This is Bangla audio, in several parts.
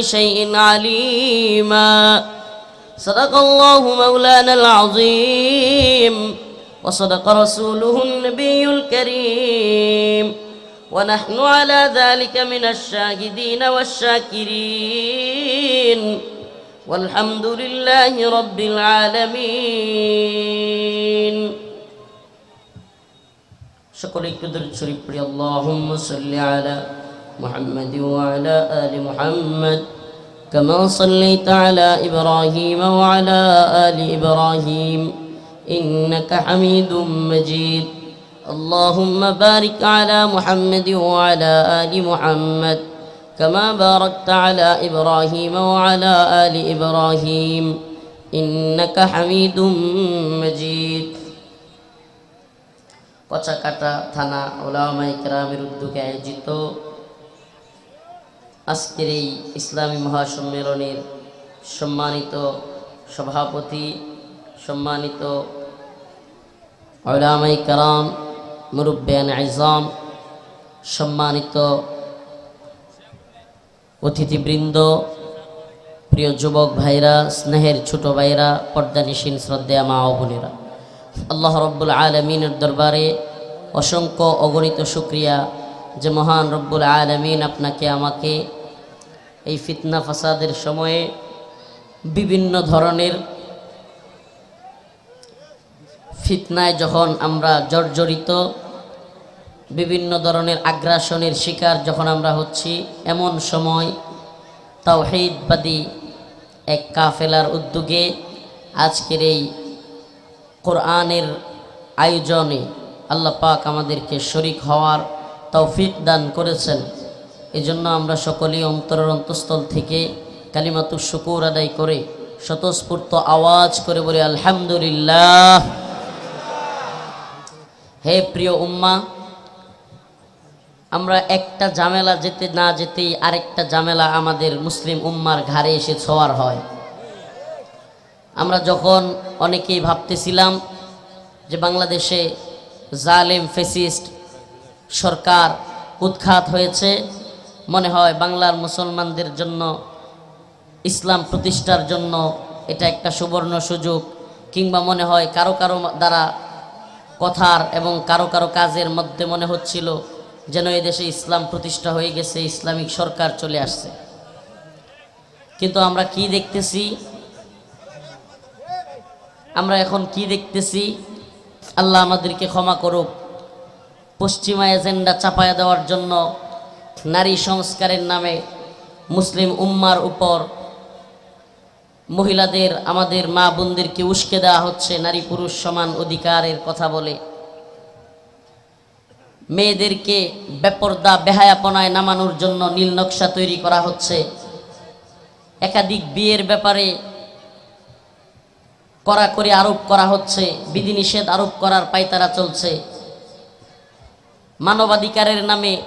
شيء عليما. صدق الله مولانا العظيم. وصدق رسوله النبي الكريم. ونحن على ذلك من الشاهدين والشاكرين. والحمد لله رب العالمين. شكرا لك اللهم صل على محمد وعلى آل محمد كما صليت على إبراهيم وعلى آل إبراهيم إنك حميد مجيد اللهم بارك على محمد وعلى آل محمد كما باركت على إبراهيم وعلى آل إبراهيم إنك حميد مجيد কচাকাটা থানা ওলামাই কেরামের উদ্যোগে আয়োজিত আজকের এই ইসলামী মহাসম্মেলনের সম্মানিত সভাপতি, সম্মানিত ওলামাই কারাম মুরব্বান আইজাম, সম্মানিত অতিথিবৃন্দ, প্রিয় যুবক ভাইরা, স্নেহের ছোট ভাইরা পর্দানিসীন শ্রদ্ধা মা ও বোনেরা, আল্লাহ রব্বুল আলমিনের দরবারে অসংখ্য অগণিত শুক্রিয়া যে মহান রব্বুল আলমিন আপনাকে, আমাকে এই ফিতনা ফাসাদের সময়ে বিভিন্ন ধরনের ফিতনায় যখন আমরা জর্জরিত, বিভিন্ন ধরনের আগ্রাসনের শিকার যখন আমরা হচ্ছি, এমন সময় তাওহিদবাদী এক কাফেলার উদ্যোগে আজকের এই কোরআনের আয়োজনে আল্লাহ পাক আমাদেরকে শরিক হওয়ার তৌফিক দান করেছেন। এজন্য আমরা সকলেই অন্তরের অন্তঃস্থল থেকে কালিমাতুর শুকুর আদায় করে স্বতঃস্ফূর্ত আওয়াজ করে বলি, আলহামদুলিল্লাহ। হে প্রিয় উম্মা, আমরা একটা জামেলা যেতে না যেতেই আরেকটা জামেলা আমাদের মুসলিম উম্মার ঘাড়ে এসে ছোঁয়ার হয়। আমরা যখন অনেকেই ভাবতেছিলাম যে বাংলাদেশে জালেম, ফেসিস্ট সরকার উৎখাত হয়েছে মনে হয় বাংলার মুসলমানদের জন্য, ইসলাম প্রতিষ্ঠার জন্য এটা একটা সুবর্ণ সুযোগ, কিংবা মনে হয় কারও কারও দ্বারা কথার এবং কারও কারও কাজের মধ্যে মনে হচ্ছিল যেন এদেশে ইসলাম প্রতিষ্ঠা হয়ে গেছে, ইসলামিক সরকার চলে আসছে। কিন্তু আমরা কি দেখতেছি? আমরা এখন কি দেখতেছি? আল্লাহ আমাদেরকে ক্ষমা করুক। পশ্চিমা এজেন্ডা চাপায়া দেওয়ার জন্য নারী সংস্কারের নামে মুসলিম উম্মার উপর মহিলাদের, আমাদের মা বোনদেরকে উস্কে দেওয়া হচ্ছে, নারী পুরুষ সমান অধিকারের কথা বলে। মেয়েদেরকে বেপর্দা, বেহায়াপনায় নামানোর জন্য নীল নকশা তৈরি করা হচ্ছে। একাধিক বিয়ের ব্যাপারে কড়াকড়ি আরোপ করা হচ্ছে, বিধিনিষেধ আরোপ করার পাইতারা চলছে। মানবাধিকারের নামে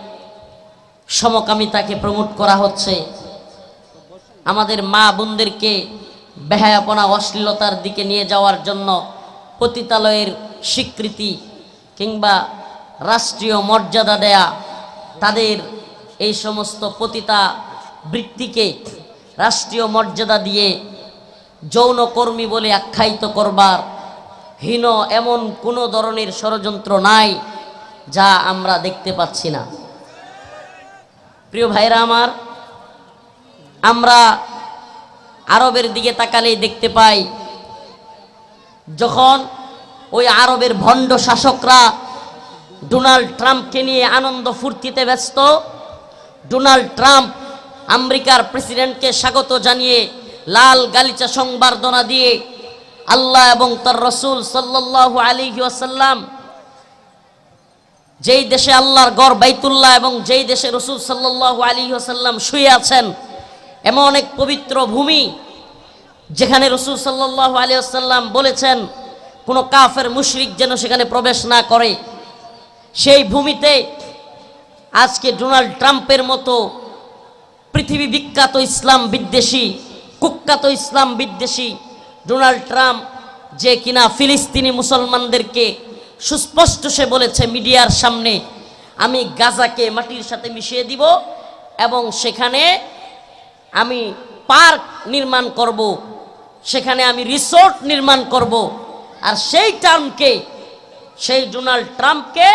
সমকামিতাকে প্রমোট করা হচ্ছে। আমাদের মা বোনদেরকে বেহায়াপনা, অশ্লীলতার দিকে নিয়ে যাওয়ার জন্য পতিতালয়ের স্বীকৃতি কিংবা রাষ্ট্রীয় মর্যাদা দেয়া, তাদের এই সমস্ত পতিতা বৃত্তিকে রাষ্ট্রীয় মর্যাদা দিয়ে যৌনকর্মী বলে আখ্যায়িত করবার হীন এমন কোনো ধরনের ষড়যন্ত্র নাই যা আমরা দেখতে পাচ্ছি না। প্রিয় ভাইরা আমার, আমরা আরবের দিকে তাকালেই দেখতে পাই, যখন ওই আরবের ভণ্ড শাসকরা ডোনাল্ড ট্রাম্পকে নিয়ে আনন্দ ফুর্তিতে ব্যস্ত, ডোনাল্ড ট্রাম্প আমেরিকার প্রেসিডেন্টকে স্বাগত জানিয়ে লাল গালিচা সংবর্ধনা দিয়ে আল্লাহ এবং তার রসুল সাল্লাহ আলী ওয়াসাল্লাম যেই দেশে আল্লাহর গড় বাইতুল্লাহ এবং যেই দেশে রসুল সাল্লাহ আলী ওসাল্লাম শুয়ে আছেন, এমন এক পবিত্র ভূমি যেখানে রসুল সাল্লাহ আলী আসাল্লাম বলেছেন, কোনো কাফের মুশরিক যেন সেখানে প্রবেশ না করে। সেই ভূমিতে আজকে ডোনাল্ড ট্রাম্পের মতো পৃথিবী বিখ্যাত ইসলাম বিদ্বেষী, কুখ্যাত ইসলাম বিদ্বেষী ডোনাল্ড ট্রাম্প যে কিনা ফিলিস্তিনি মুসলমানদেরকে সুস্পষ্ট সে বলেছে মিডিয়ার সামনে, আমি গাজাকে মাটির সাথে মিশিয়ে দিব এবং সেখানে আমি পার্ক নির্মাণ করব, সেখানে আমি রিসোর্ট নির্মাণ করব। আর সেই টার্মকে, সেই ডোনাল্ড ট্রাম্পকে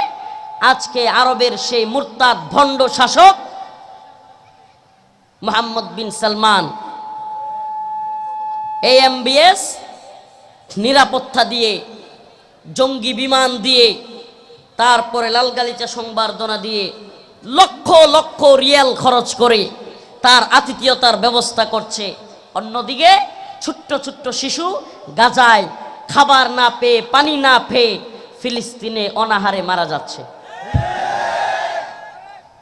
আজকে আরবের সেই মুরতাদ ভণ্ড শাসক মোহাম্মদ বিন সালমান এএমবিএস নিরাপত্তা দিয়ে জঙ্গি বিমান দিয়ে, তারপরে লালগালিচা সংবর্ধনা দিয়ে লক্ষ লক্ষ রিয়াল খরচ করে তার আতিথিয়তার ব্যবস্থা করছে। অন্যদিকে ছোট্ট ছোট্ট শিশু গাজায় খাবার না পেয়ে, পানি না পেয়ে ফিলিস্তিনে অনাহারে মারা যাচ্ছে।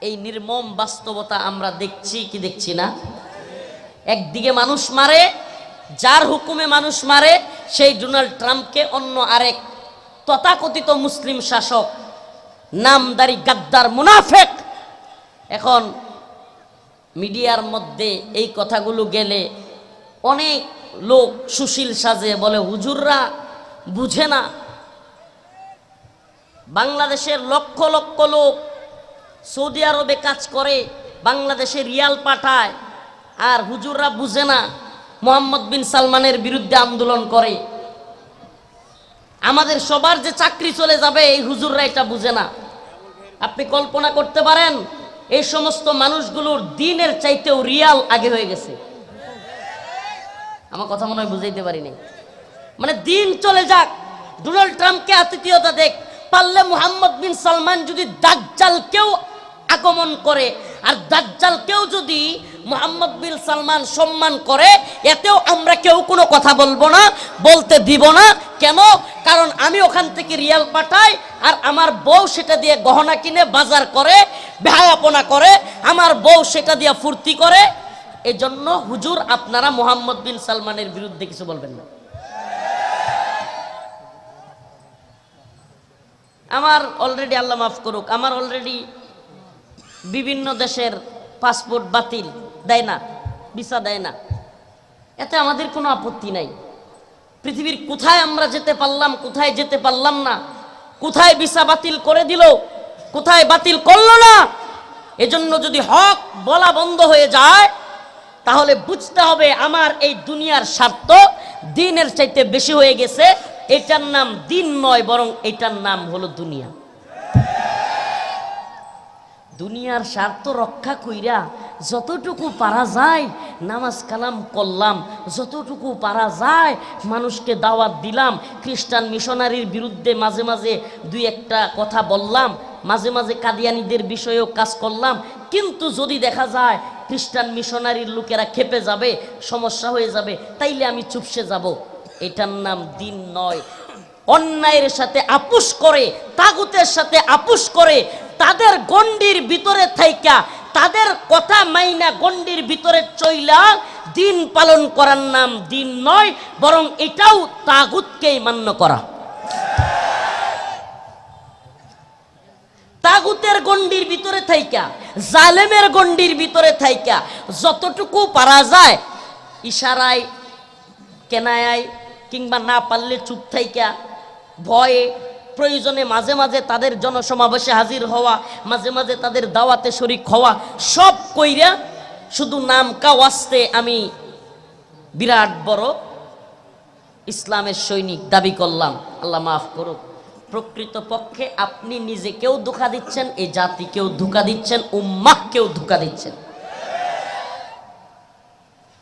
এই নির্মম বাস্তবতা আমরা দেখছি, কি দেখছি না? একদিকে মানুষ মারে, যার হুকুমে মানুষ মারে, সেই ডোনাল্ড ট্রাম্পকে অন্য আরেক তথাকথিত মুসলিম শাসক, নামদারি গাদ্দার মুনাফেক। এখন মিডিয়ার মধ্যে এই কথাগুলো গেলে অনেক লোক সুশীল সাজে বলে, হুজুররা বুঝে না। বাংলাদেশের লক্ষ লক্ষ লোক সৌদি আরবে কাজ করে, বাংলাদেশে রিয়াল পাঠায়, আর হুজুররা বুঝে না। মোহাম্মদ বিন সালমানের বিরুদ্ধে আন্দোলন করে। আমাদের সবার যে চাকরি চলে যাবে, এই হুজুররা এটা বুঝে না। আপনি কল্পনা করতে পারেন, এই সমস্ত মানুষগুলোর দিনের চাইতেও রিয়াল আগে হয়ে গেছে। আমার কথা মনে হয় বুঝাইতে পারিনি। মানে দিন চলে যাক, ডোনাল্ড ট্রাম্পকে আতিথিয়তা দেখ, পারলে মোহাম্মদ বিন সালমান যদি দাজ্জালকেও আগমন করে। আর দাজ্জালকেও যদি মোহাম্মদ বিন সালমান সম্মান করে, এতেও আমরা কেউ কোনো কথা বলব না, বলতে দিব না। কেন? কারণ আমি ওখান থেকে রিয়াল পাঠাই, আর আমার বউ সেটা দিয়ে গহনা কিনে বাজার করে বেহায়াপনা করে, আমার বউ সেটা দিয়ে ফুর্তি করে। এজন্য হুজুর, আপনারা মোহাম্মদ বিন সালমানের বিরুদ্ধে কিছু বলবেন না। আমার অলরেডি আল্লাহ মাফ করুক, আমার অলরেডি বিভিন্ন দেশের পাসপোর্ট বাতিল, দেয় না ভিসা দেয় না। এতে আমাদের কোনো আপত্তি নাই। পৃথিবীর কোথায় আমরা যেতে পারলাম, কোথায় যেতে পারলাম না, কোথায় ভিসা বাতিল করে দিল, কোথায় বাতিল করল না, এজন্য যদি হক বলা বন্ধ হয়ে যায়, তাহলে বুঝতে হবে আমার এই দুনিয়ার স্বার্থ দিনের চাইতে বেশি হয়ে গেছে, এটার নাম দিন নয়, বরং এটার নাম হলো দুনিয়া। দুনিয়ার স্বার্থ রক্ষা কইরা যতটুকু পারা যায় নামাজ কালাম করলাম, যতটুকু পারা যায় মানুষকে দাওয়াত দিলাম, খ্রিস্টান মিশনারির বিরুদ্ধে মাঝে মাঝে দুই একটা কথা বললাম, মাঝে মাঝে কাদিয়ানিদের বিষয়েও কাজ করলাম, কিন্তু যদি দেখা যায় খ্রিস্টান মিশনারির লোকেরা খেপে যাবে, সমস্যা হয়ে যাবে, তাইলে আমি চুপসে যাব। এটার নাম দিন নয়। অন্যায়ের সাথে আপুস করে, তাগুতের সাথে আপুস করে তাদের গণ্ডির ভিতরে থাইকা, তাদের কথা মাইনা গণ্ডির ভিতরে চইলা দিন পালন করার নাম দিন নয়, বরং এটাও তাগুতকেই মান্য করা। তাগুতের গণ্ডির ভিতরে থাইকা, জালেমের গণ্ডির ভিতরে থাইকা, যতটুকু পারা যায় ইশারায় কেনায় কিংবা না পারলে চুপ থাইকা, ভয়ে প্রয়োজনে মাঝে মাঝে তাদের জনসমাবেশে হাজির হওয়া, মাঝে মাঝে তাদের দাওয়াতে শরিক হওয়া, সব কইরা শুধু নাম কাওয়াস্তে আমি বিরাট বড় ইসলামের সৈনিক দাবি করলাম। আল্লাহ মাফ করুক। প্রকৃত পক্ষে আপনি নিজেকেও ধোকা দিচ্ছেন এই জাতিকেও ধোকা দিচ্ছেন উম্মাহকেও ধোকা দিচ্ছেন।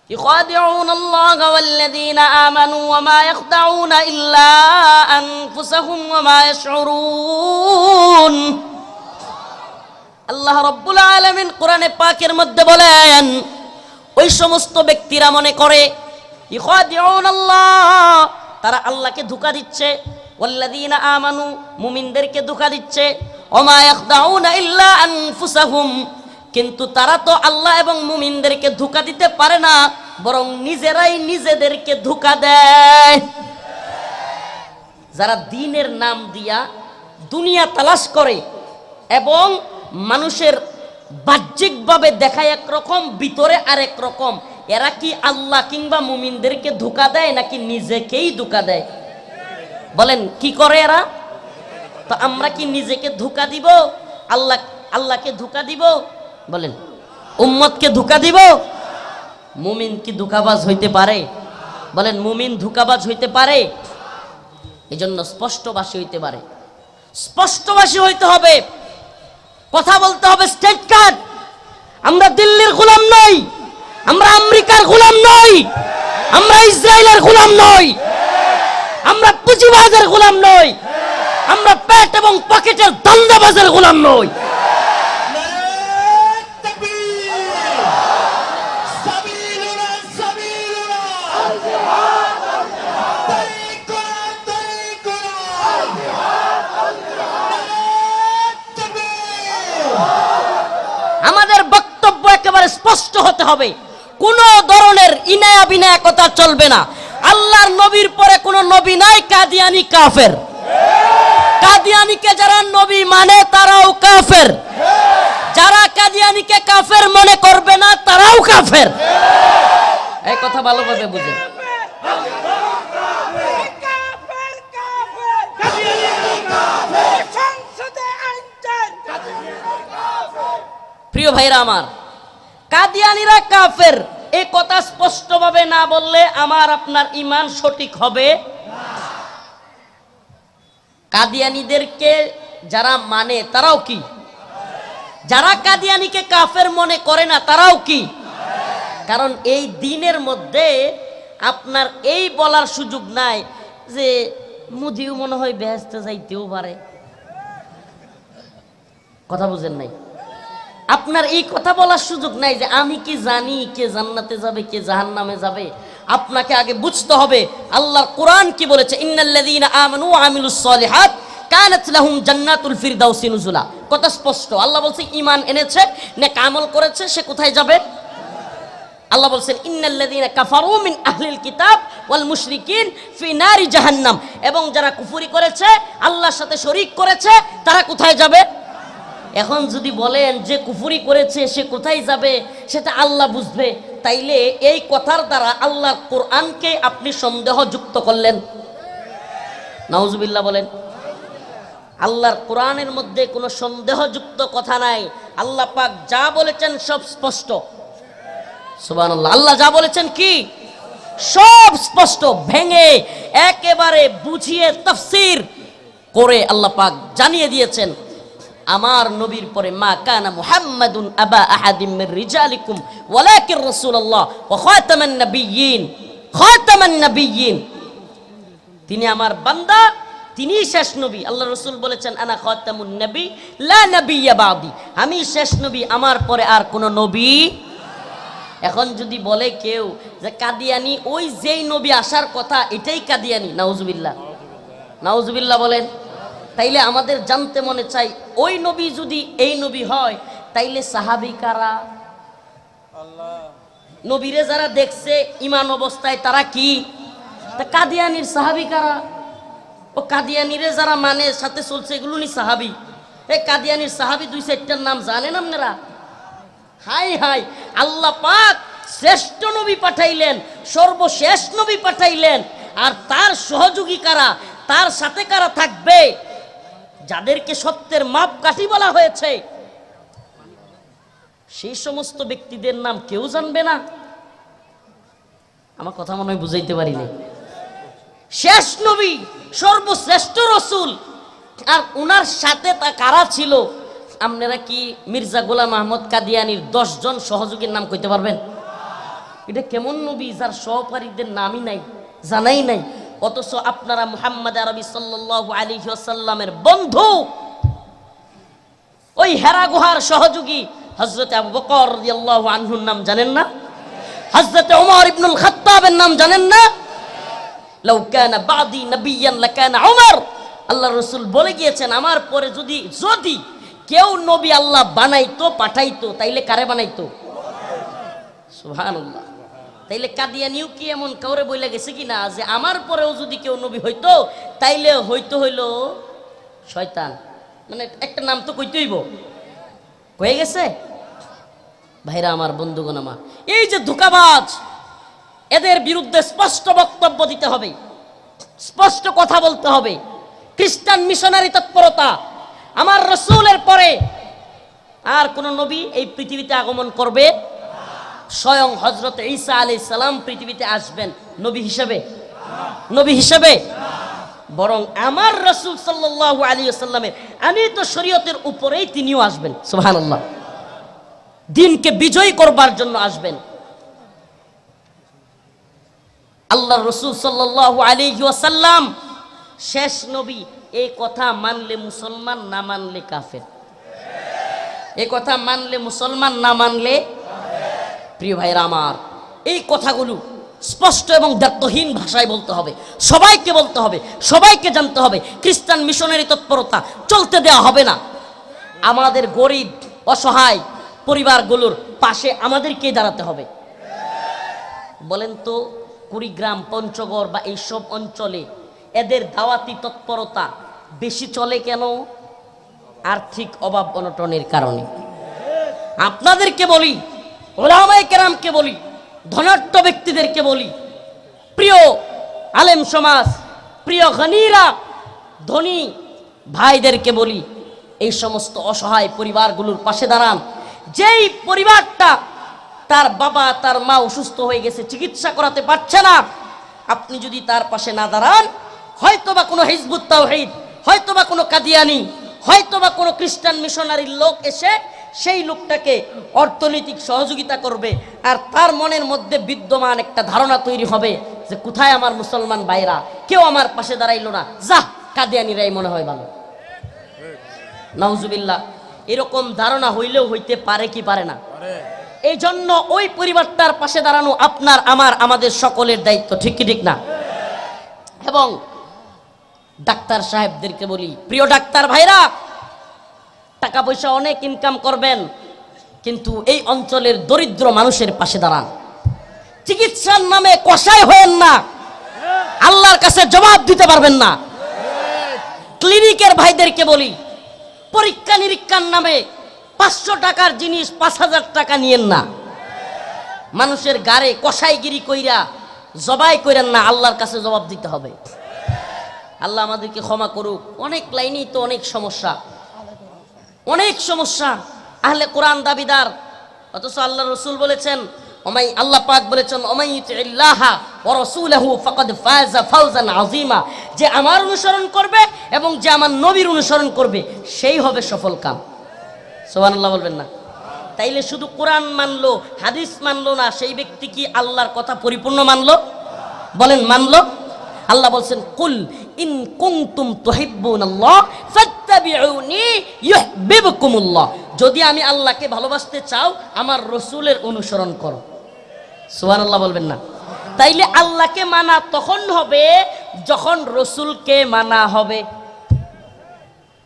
يخادعون الله والذين آمنوا وما يخدعون إلا أنفسهم وما يشعرون আল্লাহ রব্বুল আলমিন কোরআনে পাকের মধ্যে বলেন ওই সমস্ত ব্যক্তিরা মনে করে ইখাদিউন আল্লাহ তারা আল্লাহকে ধোকা দিচ্ছে ওয়াল্লাযীনা আমানু মুমিনদেরকে ধোকা দিচ্ছে ওমা ইয়াখদাউনা ইল্লা আনফুসাহুম কিন্তু তারা তো আল্লাহ এবং মুমিনদেরকে ধোকা দিতে পারে না বরং নিজেরাই নিজেদেরকে ধোকা দেয়। যারা দিনের নাম দিয়া দুনিয়া তালাশ করে এবং মানুষের বাহ্যিকভাবে দেখায় একরকম, ভিতরে আরেক রকম, এরা কি আল্লাহ কিংবা মুমিনদেরকে ধোকা দেয় নাকি নিজেকেই ধোকা দেয়? বলেন, কি করে এরা? তো আমরা কি নিজেকে ধোকা দিব? আল্লাহ, আল্লাহকে ধোকা দিব? বলেন, উম্মতকে ধোকা দিব? মুমিন কি ধোকাবাজ হইতে পারে? বলেন, মুমিন ধোকাবাজ হইতে পারে? এই জন্য স্পষ্টবাসী হইতে পারে। স্পষ্টবাসী হইতে হবে। কথা বলতে হবে স্টেট কার্ড আমরা দিল্লির গোলাম নই, আমরা আমেরিকার গোলাম নই, আমরা ইসরায়েলের গোলাম নই, আমরা পুঁজিবাজের গোলাম নই, আমরা পেট এবং পকেটের দান্দাবাজের গোলাম নই। স্পষ্ট হতে হবে। কোন ধরনের ইনায়া বিনায়া কথা চলবে না। আল্লাহর নবীর পরে কোন নবী নাই, কাদিয়ানি কাফের। কাদিয়ানিকে যারা নবী মানে তারাও কাফের। যারা কাদিয়ানিকে কাফের মনে করবে না, তারাও কাফের। এই কথা ভালোভাবে বুঝে প্রিয় ভাইরা আমার কাদিয়ানিরা কাফের। এ কথা স্পষ্টভাবে না বললে আমার আপনার ইমান সঠিক হবে কাদিয়ানিদেরকে যারা মানে তারাও কি? যারা কাদিয়ানিকে কাফের মনে করে না, তারাও কি? কারণ এই দিনের মধ্যে আপনার এই বলার সুযোগ নাই যে মুদিও মনে হয় ব্যস্ত যাইতেও পারে। কথা বুঝেন নাই? আপনার এই কথা বলার সুযোগ নাই যে আমি কি জানি কে জান্নাতে যাবে, কে জাহান্নামে যাবে। আপনাকে আগে বুঝতে হবে, আল্লাহর কোরআন কি বলেছে? ইন্নাল্লাযীনা আমানু আমিলুস সলিহাত কানাত লাহুম জান্নাতুল ফিরদাউসি নুজুলা। কথা স্পষ্ট। আল্লাহ বলছে, ঈমান এনেছে, নেক আমল করেছে, সে কোথায় যাবে? আল্লাহ বলছেন, ইন্নাল্লাযীনা কাফারু মিন আহলিল কিতাব ওয়াল মুশরিকিন ফি নারি জাহান্নাম। এবং যারা কুফরি করেছে, আল্লাহর সাথে শরীক করেছে, তারা কোথায় যাবে? এখন যদি বলেন যে কুফুরি করেছে, সে কোথায় যাবে, সেটা আল্লাহ বুঝবে। তাইলে এই কথার দ্বারা আল্লাহ কোরআনকে আপনি সন্দেহযুক্ত করলেন। নাউজুবিল্লাহ বলেন, আল্লাহর কোরআনের মধ্যে কোনো সন্দেহযুক্ত কথা নাই। আল্লাহ পাক যা বলেছেন সব স্পষ্ট। সুবহানাল্লাহ। আল্লাহ যা বলেছেন কি? সব স্পষ্ট, ভেঙে একেবারে বুঝিয়ে তফসির করে আল্লাহ পাক জানিয়ে দিয়েছেন। আমার নবীর পরে মা কানা মুহাম্মাদুন আবা আহাদিম রিজালিকুম, ওয়ালাকিন রাসূলুল্লাহ, ওয়া খাতামান নাবিয়্যিন খাতামান নাবিয়্যিন। তিনি আমার বান্দা, তিনি শেষ নবী। আল্লাহ রসুল বলেছেন, আনা খাতামুন নবী, লা নবিয়্যা বাদি। আমি শেষ নবী, আমার পরে আর কোনো নবী? এখন যদি বলে কেউ যে কাদিয়ানি, ওই যেই নবী আসার কথা, এটাই কাদিয়ানি। নাউজুবিল্লাহ। নাউজুবিল্লাহ বলেন। তাইলে আমাদের জানতে মনে চাই, ওই নবী যদি এই নবী হয়, তাইলে সাহাবি কারা? নবীরে যারা দেখছে, ইমান অবস্থায় তারা কি? তা কাদিয়ানির সাহাবি কারা? ও কাদিয়ানিরে যারা মানে সাথে চলছে এগুলো নি সাহাবি। এই কাদিয়ানির সাহাবি দুই চারটার নাম জানেন আপনারা? হাই হাই, আল্লাহ পাক শ্রেষ্ঠ নবী পাঠাইলেন, সর্বশেষ নবী পাঠাইলেন, আর তার সহযোগী কারা? তার সাথে কারা থাকবে? যাদেরকে সত্যের মাপকাঠি বলা হয়েছে, সেই সমস্ত ব্যক্তিদের নাম কেউ জানবে না। আমার কথা মনে হয় বুঝাইতে পারিনি। শেষ নবী, সর্বশ্রেষ্ঠ রসুল। আর উনার সাথে তা কারা ছিল? আপনারা কি মির্জা গোলাম আহমদ কাদিয়ানির জন সহযোগীর নাম কইতে পারবেন? এটা কেমন নবী যার সহকারীদের নামই নাই, জানাই নাই? অথচ আপনারা মুহাম্মদ আরবি আলাইহি ওয়াসাল্লামের বন্ধু। ওই হেরা গুহার সহযোগী রাদিয়াল্লাহু আনহুর নাম জানেন না? হযরত ওমর ইবনুল খাত্তাবের নাম জানেন না? লাউ কানা বাদি নবিয়ান লাকানা ওমর আল্লাহ রসুল বলে গিয়েছেন, আমার পরে যদি যদি কেউ নবী আল্লাহ বানাইতো, পাঠাইতো, তাইলে কারে বানাইতো? সুবহানাল্লাহ। তাইলে কাদিয়ানিও কি এমন কাউরে বইলে গেছে কি না যে আমার পরেও যদি কেউ নবী হইতো, তাইলে হইতো হইল শয়তান। মানে একটা নাম তো কইতে হইব। কয়ে গেছে? ভাইরা আমার বন্ধুগণ আমার, এই যে ধোকাবাজ, এদের বিরুদ্ধে স্পষ্ট বক্তব্য দিতে হবে, স্পষ্ট কথা বলতে হবে। খ্রিস্টান মিশনারি তৎপরতা, আমার রসুলের পরে আর কোন নবী এই পৃথিবীতে আগমন করবে স্বয়ং হজরত ঈসা আলী সালাম পৃথিবীতে আসবেন। নবী হিসেবে? নবী হিসেবে? বরং আমার রসুল সাল্লাল্লাহু আলী সাল্লামের আমি তো শরীয়তের উপরেই তিনিও আসবেন। সুবহানাল্লাহ। দিনকে বিজয়ী করবার জন্য আসবেন। আল্লাহ রসুল সাল্লাল্লাহু আলাইহি ওয়াসাল্লাম শেষ নবী, এই কথা মানলে মুসলমান, না মানলে কাফের? এই কথা মানলে মুসলমান, না মানলে প্রিয় ভাইরা আমার, এই কথাগুলো স্পষ্ট এবং দায়িত্বহীন ভাষায় বলতে হবে। সবাইকে বলতে হবে, সবাইকে জানতে হবে। খ্রিস্টান মিশনারি তৎপরতা চলতে দেওয়া হবে না। আমাদের গরিব, অসহায় পরিবারগুলোর পাশে আমাদেরকে দাঁড়াতে হবে। বলেন তো, কুড়িগ্রাম, পঞ্চগড় বা এইসব অঞ্চলে এদের দাওয়াতি তৎপরতা বেশি চলে কেন? আর্থিক অভাব অনটনের কারণে। আপনাদেরকে বলি ওলামাই কেরামকে বলি, ধনাঢ্য ব্যক্তিদেরকে বলি, প্রিয় আলেম সমাজ, প্রিয় ঘনিরা ধনী ভাইদেরকে বলি, এই সমস্ত অসহায় পরিবারগুলোর পাশে দাঁড়ান। যেই পরিবারটা তার বাবা, তার মা অসুস্থ হয়ে গেছে, চিকিৎসা করাতে পারছে না, আপনি যদি তার পাশে না দাঁড়ান, হয়তোবা কোনো হিজবুত তাওহীদ, হয়তোবা কোনো কাদিয়ানি হয়তোবা কোনো খ্রিস্টান মিশনারির লোক এসে সেই লোকটাকে অর্থনৈতিক সহযোগিতা করবে আর তার মনের মধ্যে বিদ্যমান একটা ধারণা তৈরি হবে যে কোথায় আমার মুসলমান ভাইরা? কেউ আমার পাশে দাঁড়াইলো না। যা কাদিয়ানিরাই মনে হয় ভালো। নাউজুবিল্লাহ এরকম ধারণা হইলেও হইতে পারে কি পারে না? এই জন্য ওই পরিবারটার পাশে দাঁড়ানো আপনার আমার আমাদের সকলের দায়িত্ব। ঠিক কি ঠিক না? এবং ডাক্তার সাহেবদেরকে বলি, প্রিয় ডাক্তার ভাইরা টাকা পয়সা অনেক ইনকাম করবেন, কিন্তু এই অঞ্চলের দরিদ্র মানুষের পাশে দাঁড়ান। চিকিৎসার নামে কষাই হয়েন না। আল্লাহর কাছে জবাব দিতে পারবেন না। ক্লিনিকের ভাইদেরকে বলি পরীক্ষা নিরীক্ষার নামে পাঁচশো টাকার জিনিস পাঁচ হাজার টাকা নিয়েন না। মানুষের গাড়ে কষাইগিরি কইরা জবাই কইরেন না, আল্লাহর কাছে জবাব দিতে হবে। আল্লাহ আমাদেরকে ক্ষমা করুক। অনেক লাইনেই তো অনেক সমস্যা। অনেক সমস্যা। আহলে কোরআন দাবিদার। অথচ আল্লাহ রসুল বলেছেন ওমাই আল্লাহ পাক বলেছেন ওমাই ইল্লাহা ওয়া রাসূলহু ফাকাদ ফাজা ফাওজান আযীমা। যে আমার অনুসরণ করবে এবং যে আমার নবীর অনুসরণ করবে, সেই হবে সফল কাম। সুবহানাল্লাহ বলবেন না? তাইলে শুধু কোরআন মানলো, হাদিস মানলো না, সেই ব্যক্তি কি আল্লাহর কথা পরিপূর্ণ মানলো? বলেন, মানলো? আল্লাহ বলছেন, কুল ইন কুনতুম তুহিব্বুনাল্লাহ যদি আমি আল্লাহকে ভালোবাসতে চাও, আমার রসুলের অনুসরণ করো। সুবহানাল্লাহ বলবেন না। তাইলে আল্লাহকে মানা তখন হবে যখন রসুলকে মানা হবে।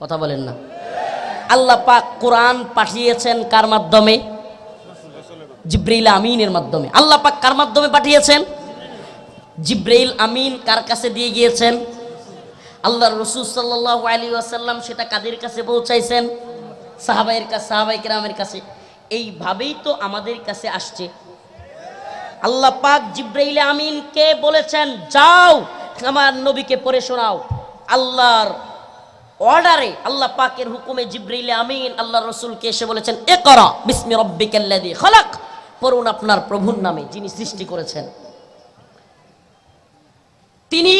কথা বলেন না। আল্লাহ পাক কোরআন পাঠিয়েছেন কার মাধ্যমে? জিব্রাইল আমিনের মাধ্যমে। আল্লাহ পাক কার মাধ্যমে পাঠিয়েছেন? জিব্রাইল আমিন কার কাছে দিয়ে গিয়েছেন? আল্লাহ রসুল সাল্লাহ আলী আসাল্লাম সেটা কাদের কাছে পৌঁছাইছেন? সাহাবাইয়ের কাছে, সাহাবাই কেরামের কাছে। এইভাবেই তো আমাদের কাছে আসছে। আল্লাহ পাক জিব্রাইল আমিনকে বলেছেন, যাও, আমার নবীকে পড়ে শোনাও। আল্লাহর অর্ডারে, আল্লাহ পাকের হুকুমে জিব্রাইল আমিন আল্লাহ রসুলকে এসে বলেছেন এ করা বিস্মি রব্বিকাল্লাদি খলাক। পড়ুন আপনার প্রভুর নামে, যিনি সৃষ্টি করেছেন। তিনি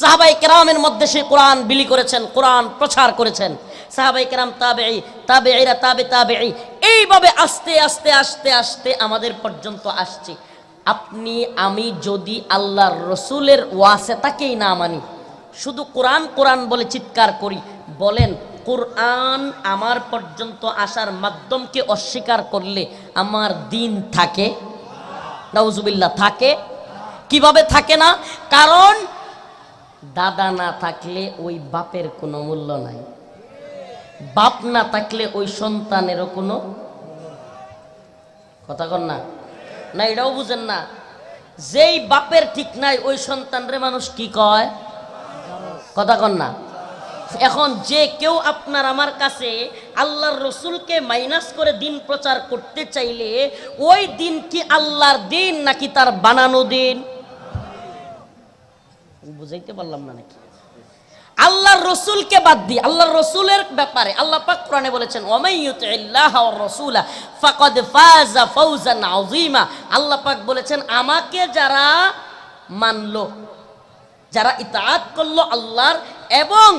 সাহাবাই কেরামের মধ্যে সে কোরআন বিলি করেছেন, কোরআন প্রচার করেছেন। সাহাবাই কেরাম তাবে তাবে এরা তাবে তাবে এইভাবে আস্তে আস্তে আস্তে আস্তে আমাদের পর্যন্ত আসছে। আপনি, আমি যদি আল্লাহর রসুলের ওয়াসেতাকেই না মানি, শুধু কোরআন কোরআন বলে চিৎকার করি, বলেন, কোরআন আমার পর্যন্ত আসার মাধ্যমকে অস্বীকার করলে আমার দিন থাকে? নাউজুবিল্লাহ, থাকে। কীভাবে থাকে না? কারণ দাদা না থাকলে ওই বাপের কোনো মূল্য নাই। বাপ না থাকলে ওই সন্তানেরও কোনো কথা কন না। না, এটাও বুঝেন না। যেই বাপের ঠিক নাই, ওই সন্তানরে মানুষ কি কয়? কথা কন না। এখন যে কেউ আপনার আমার কাছে আল্লাহর রসুলকে মাইনাস করে দিন প্রচার করতে চাইলে, ওই দিন কি আল্লাহর দিন নাকি তার বানানো দিন? বুঝাইতে পারলাম না নাকি? আল্লাহর রসুলকে বাদ দিয়ে, আল্লাহর রসুলের ব্যাপারে আল্লাহ পাক কোরআনে বলেছেন ওমাইয়ুতিল্লাহ ওয়ার রাসূলা ফাকাদ ফাজা ফাওজান আযীমা। আল্লাহ পাক বলেছেন, আমাকে যারা মানলো, যারা ইতাআত করল আল্লাহর এবং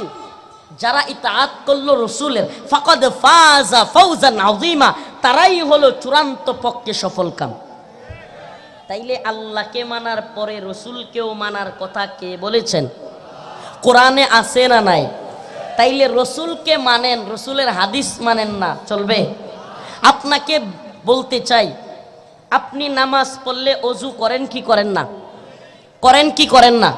যারা ইতাআত করল রসুলের, ফাকাদ ফাজা ফাওজান আযীমা, তারাই হলো চূড়ান্ত পক্ষে সফল কাম তাইলে আল্লাহকে মানার পরে রসুলকেও মানার কথা কে বলেছেন? কোরআনে আছে না নাই? তাইলে রসুলকে মানেন, রসুলের হাদিস মানেন না, চলবে? আপনাকে বলতে চাই, আপনি নামাজ পড়লে অজু করেন কি করেন না? করেন কি করেন না?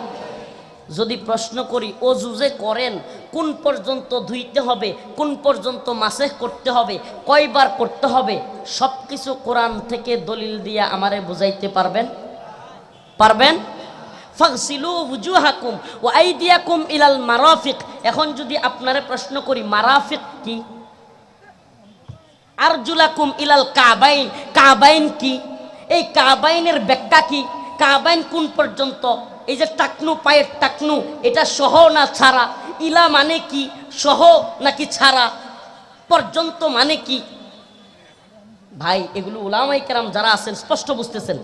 যদি প্রশ্ন করি, অজু করেন, কোন পর্যন্ত ধুইতে হবে, কোন পর্যন্ত মাসে করতে হবে, কয়বার করতে হবে? সব কিছু কোরআন থেকে দলিল দিয়ে আমারে বুঝাইতে পারবেন? পারবেন? ইলাল মারাফিক। এখন যদি আপনারে প্রশ্ন করি, মারাফিক কি? আরজুলাকুম ইলাল কাবাইন। কাবাইন কি? এই কাবাইনের ব্যাখ্যা কি? কাবাইন কোন পর্যন্ত? এই যে টাকনু, পায়ের টাকনু, এটা সহ না ছাড়া? ইলা মানে কি? সহ নাকি ছাড়া? পর্যন্ত মানে কি? ভাই, এগুলো উলামাই কেরাম যারা আছেন, স্পষ্ট বুঝতেছেন।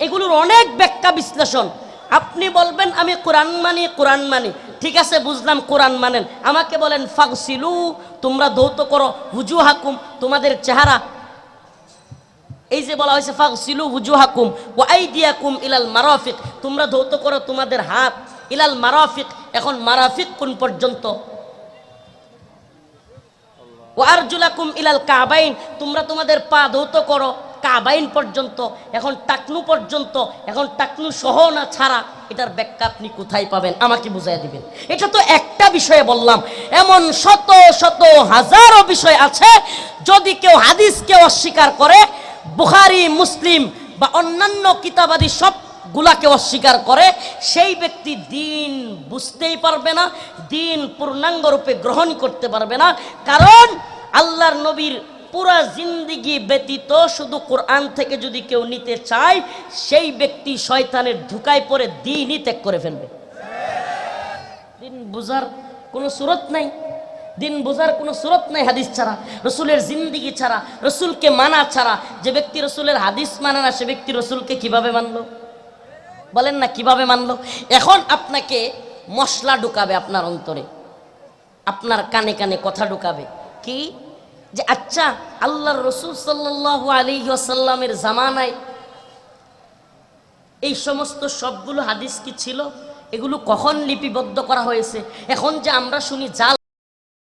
এগুলোর অনেক ব্যাখ্যা বিশ্লেষণ। আপনি বলবেন, আমি কোরআন মানি কোরআন মানি। ঠিক আছে, বুঝলাম, কোরআন মানেন। আমাকে বলেন, ফাগসিলু, তোমরা ধৌত করো হুজু হাকুম তোমাদের চেহারা এই যে বলা হয়েছে, ফাগসিলু হুজু হাকুম ও আইদিয়াকুম ইলাল মারাফিক। তোমরা ধৌত করো তোমাদের হাত ইলাল মারাফিক। এখন মারাফিক কোন পর্যন্ত? ও আরজুলাকুম ইলাল কাবাইন। তোমরা তোমাদের পা ধৌত করো কাবাইন পর্যন্ত। এখন টাকনু পর্যন্ত। এখন টাকনু সহ না ছাড়া এটার ব্যাখ্যা আপনি কোথায় পাবেন? আমাকে বুঝাই দিবেন। এটা তো একটা বিষয়ে বললাম। এমন শত শত, হাজারো বিষয় আছে। যদি কেউ হাদিসকে অস্বীকার করে বুখারি, মুসলিম বা অন্যান্য কিতাবাদি সব গুলাকে অস্বীকার করে, সেই ব্যক্তি দিন বুঝতেই পারবে না, দিন পূর্ণাঙ্গ রূপে গ্রহণ করতে পারবে না, কারণ আল্লাহর নবীর পুরা জিন্দিগি ব্যতীত শুধু কোরআন থেকে যদি কেউ নিতে চায়, সেই ব্যক্তি শয়তানের ধুকায় পড়ে দিনই ত্যাগ করে ফেলবে। দিন বুঝার কোনো সুরত নাই। দিন বোঝার কোনো সুরত নাই হাদিস ছাড়া, রসুলের জিন্দিগি ছাড়া, রসুলকে মানা ছাড়া। যে ব্যক্তি রসুলের হাদিস মানে না, সে ব্যক্তি রসুলকে কীভাবে মানলো? বলেন না, কীভাবে মানলো? এখন আপনাকে মশলা ঢুকাবে আপনার অন্তরে। আপনার কানে কানে কথা ঢুকাবে। কি? যে আচ্ছা আল্লাহর রসুল সাল্লাহ আলী আসাল্লামের জামানায় এই সমস্ত সবগুলো হাদিস কি ছিল? এগুলো কখন লিপিবদ্ধ করা হয়েছে? এখন যে আমরা শুনি, জাল